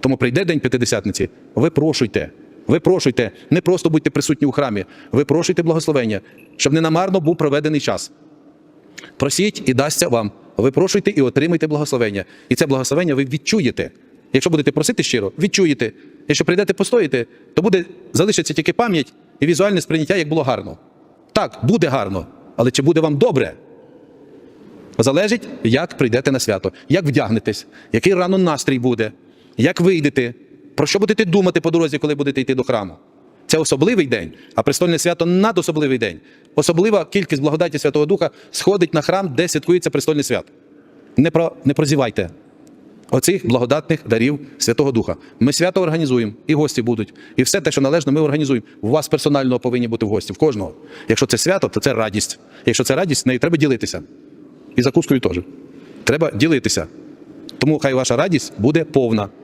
Тому прийде день п'ятидесятниці, випрошуйте. Випрошуйте, не просто будьте присутні у храмі, випрошуйте благословення, щоб не намарно був проведений час. Просіть і дасться вам. Випрошуйте і отримуйте благословення. І це благословення ви відчуєте. Якщо будете просити щиро, відчуєте. Якщо прийдете постоїте, то буде залишиться тільки пам'ять і візуальне сприйняття, як було гарно. Так, буде гарно, але чи буде вам добре? Залежить, як прийдете на свято, як вдягнетесь, який рано настрій буде, як вийдете, про що будете думати по дорозі, коли будете йти до храму. Це особливий день, а престольне свято надособливий день. Особлива кількість благодаті Святого Духа сходить на храм, де святкується престольне свято. Не, про, не прозівайте оцих благодатних дарів Святого Духа. Ми свято організуємо, і гості будуть. І все те, що належно, ми організуємо. У вас персонально повинні бути в гості, в кожного. Якщо це свято, то це радість. Якщо це радість, нею треба ділитися. І закускою теж. Треба ділитися. Тому хай ваша радість буде повна.